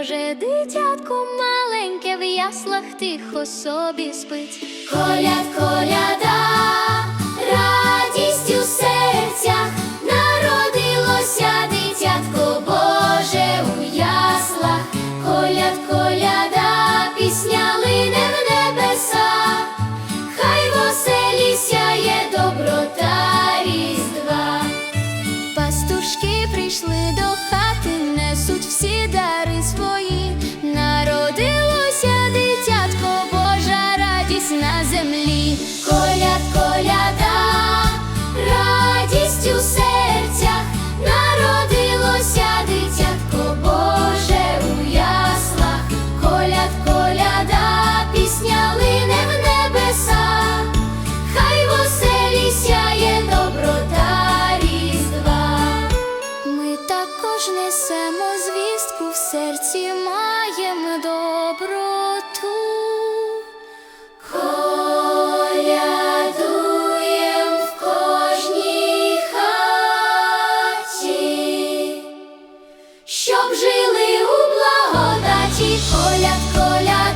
Боже, дитятко маленьке в яслах тихо собі спить. Коляд, коляда, радість у серцях, народилося дитятко Боже у яслах, коляд, коляда, пісня лине в небеса, хай в оселі сяє доброта різдва. Пастушки прийшли до на землі. Коляд, коляда, радість у серцях, народилося дитятко Боже у яслах, коляд, коляда, пісня лине в небеса, хай в оселі сяє доброта різдва. Ми також несемо звістку в серці маємо доброту. Жили у благодаті, коляд, коляд.